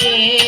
Yeah.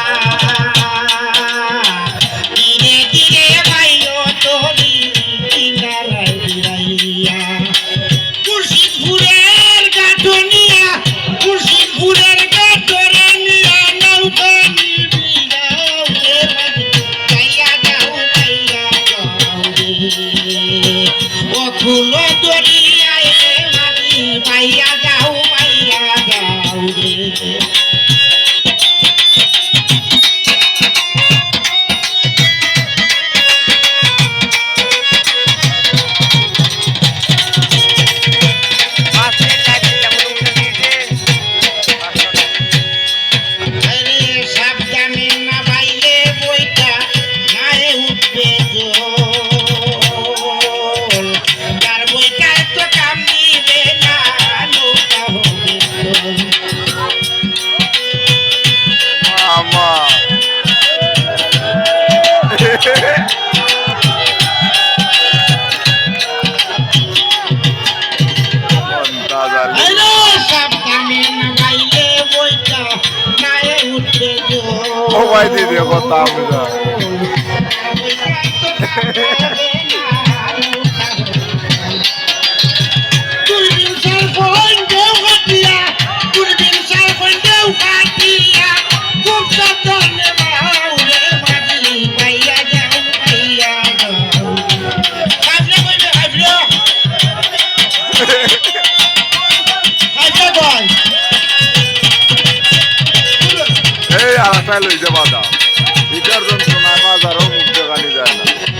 ধুলো দরিয়ায় পাইয়া যাও পাইয়া যাও রে। সবাই দিয়ে দেবো তা এই আশায় লইতে বাধা। এটার যন্ত্রণা বাজারও মুখ দোকানি যায় না।